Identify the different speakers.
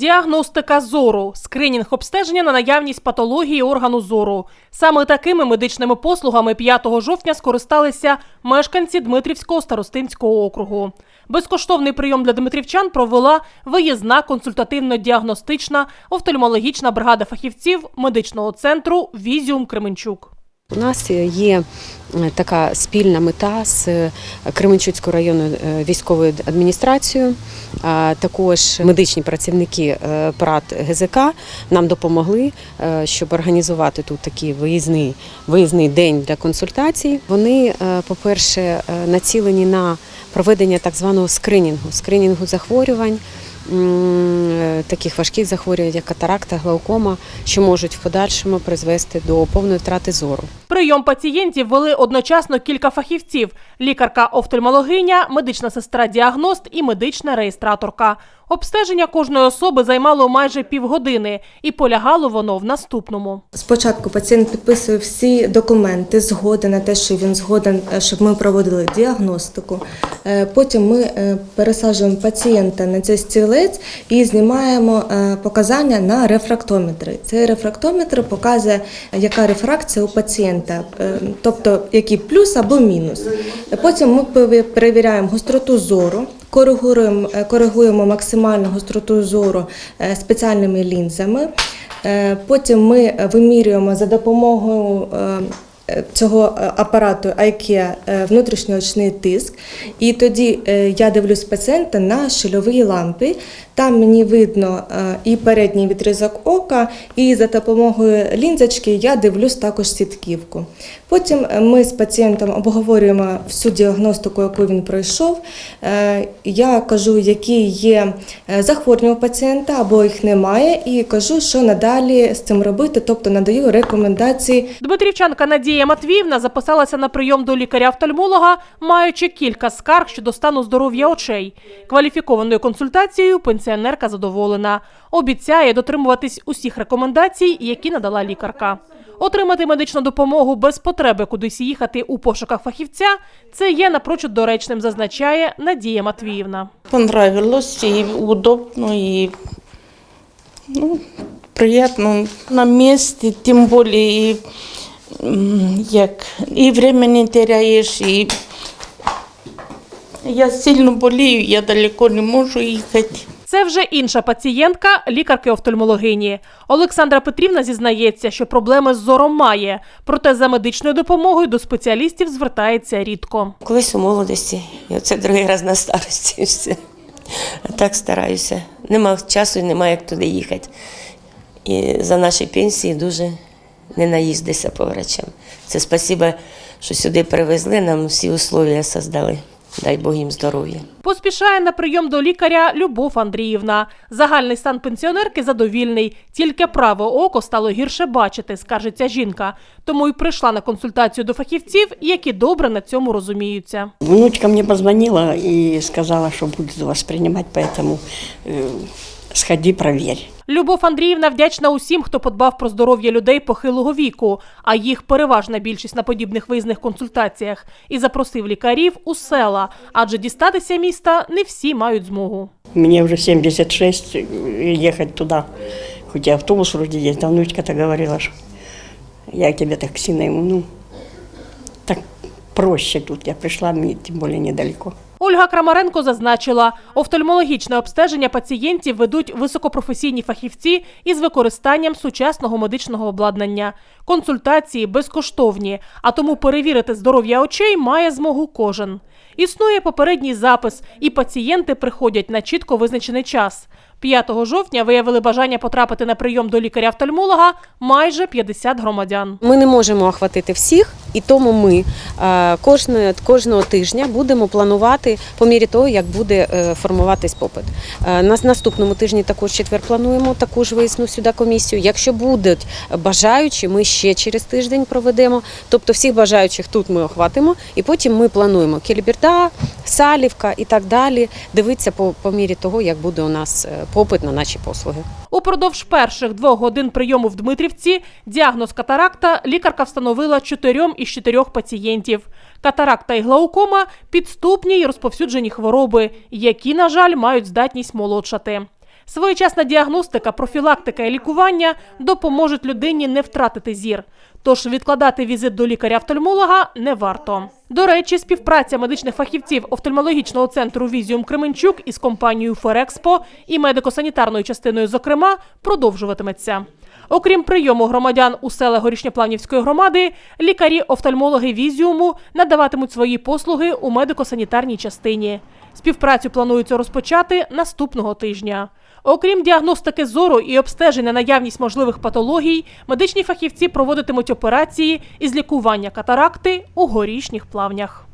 Speaker 1: Діагностика зору, скринінг обстеження на наявність патології органу зору. Саме такими медичними послугами 5 жовтня скористалися мешканці Дмитрівського старостинського округу. Безкоштовний прийом для дмитрівчан провела виїзна консультативно-діагностична офтальмологічна бригада фахівців медичного центру Візіум Кременчук.
Speaker 2: У нас є е, така спільна мета з е, Кременчуцькою районною е, військовою адміністрацією. А Також медичні працівники ПРАТ ГЗК нам допомогли, щоб організувати тут такий виїзний, виїзний день для консультацій. Вони, по-перше, націлені на проведення так званого скринінгу, скринінгу захворювань. Таких важких захворювань, як катаракта, глаукома, що можуть в подальшому призвести до повної втрати зору.
Speaker 1: Прийом пацієнтів вели одночасно кілька фахівців: лікарка-офтальмологиня, медична сестра-діагност і медична реєстраторка. Обстеження кожної особи займало майже півгодини, і полягало воно в наступному.
Speaker 3: Спочатку пацієнт підписує всі документи, згоди на те, що він згоден, е, щоб ми проводили діагностику. Е, Потім ми е, пересаджуємо пацієнта на цей стілець і знімаємо показання на рефрактометри. Цей рефрактометр показує, яка рефракція у пацієнта, тобто який плюс або мінус. Потім ми пере- перевіряємо гостроту зору. Коригуємо, е, коригуємо максимальну гостроту зору е, спеціальними лінзами. Е, Потім ми вимірюємо за допомогою цього апарату IKEA внутрішньоочний тиск. І тоді я дивлюсь пацієнта на щільовій лампі. Там мені видно е, і передній відрізок ока, і за допомогою лінзочки я дивлюсь також сітківку. Потім е, ми з пацієнтом обговорюємо всю діагностику, яку він пройшов. Е, Я кажу, які є захворювання у пацієнта або їх немає, і кажу, що надалі з цим робити, тобто надаю рекомендації
Speaker 1: Дмитрівчанка Надія Матвіївна записалася на прийом до лікаря-офтальмолога, маючи кілька скарг щодо стану здоров'я очей. Кваліфікованою консультацією пенсіонерка задоволена. Обіцяє дотримуватись усіх рекомендацій, які надала лікарка. Отримати медичну допомогу без потреби кудись їхати у пошуках фахівця це є напрочуд доречним, зазначає Надія Матвіївна.
Speaker 4: Понравилось и удобно, и ну, приятно на тем более и, як, и время не теряешь, и я сильно болею, я далеко не можу їхати.
Speaker 1: Це вже інша пацієнтка лікарки-офтальмологині. Олександра Петрівна зізнається, що проблеми з зором має, проте за медичною допомогою до спеціалістів звертається рідко.
Speaker 5: Колись у молодості, і оце другий раз на старості. Все. А так стараюся. Нема часу і нема як туди їхати. І за наші пенсії дуже не наїздися по врачам. Це спасіба, що сюди привезли, нам всі условия создали. Дай Бог їм здоров'я.
Speaker 1: Поспішає на прийом до лікаря Любов Андріївна. Загальний стан пенсіонерки задовільний. Тільки праве око стало гірше бачити, скаржиться жінка. Тому й прийшла на консультацію до фахівців, які добре на цьому розуміються.
Speaker 6: Внучка мені позвонила і сказала, що буде вас приймати, поэтому э, сходи, проверь.
Speaker 1: Любов Андріївна вдячна усім, хто подбав про здоров'я людей похилого віку, а їх переважна більшість на подібних виїзних консультаціях, і запросив лікарів у села, адже дістатися міста не всі мають змогу.
Speaker 6: Мне уже 76, и ехать туда, хоть и автобус вроде есть, а внучка-то говорила, что я тебе такси найму. Ну, так проще тут. Я пришла, мне тем более недалеко.
Speaker 1: Ольга Крамаренко зазначила, офтальмологічне обстеження пацієнтів ведуть високопрофесійні фахівці із використанням сучасного медичного обладнання. Консультації безкоштовні, а тому перевірити здоров'я очей має змогу кожен. Існує попередній запис, і пацієнти приходять на чітко визначений час. 5 жовтня виявили бажання потрапити на прийом до лікаря-офтальмолога майже 50 громадян.
Speaker 2: Ми не можемо охватити всіх, і тому ми е, кожного, кожного тижня будемо планувати по мірі того, як буде е, формуватись попит. Е, На наступному тижні також четвер плануємо таку ж виїзну сюди комісію. Якщо будуть бажаючі, ми ще через тиждень проведемо. Тобто всіх бажаючих тут ми охватимо, і потім ми плануємо Кельбірда, Салівка і так далі. Дивитися по, по мірі того, як буде у нас попит на наші послуги.
Speaker 1: Упродовж перших двох годин прийому в Дмитрівці діагноз катаракта лікарка встановила чотирьом із чотирьох пацієнтів. Катаракта і глаукома – підступні й розповсюджені хвороби, які, на жаль, мають здатність молодшати. Своєчасна діагностика, профілактика і лікування допоможуть людині не втратити зір. Тож відкладати візит до лікаря-офтальмолога не варто. До речі, співпраця медичних фахівців офтальмологічного центру Візіум Кременчук із компанією Ферекспо і медико-санітарною частиною, зокрема, продовжуватиметься. Окрім прийому громадян у селах Горішньоплавнівської громади, лікарі-офтальмологи Візіуму надаватимуть свої послуги у медико-санітарній частині. Співпрацю планується розпочати наступного тижня. Окрім діагностики зору і обстежень на наявність можливих патологій, медичні фахівці проводитимуть операції із лікування катаракти у горішніх плавнях.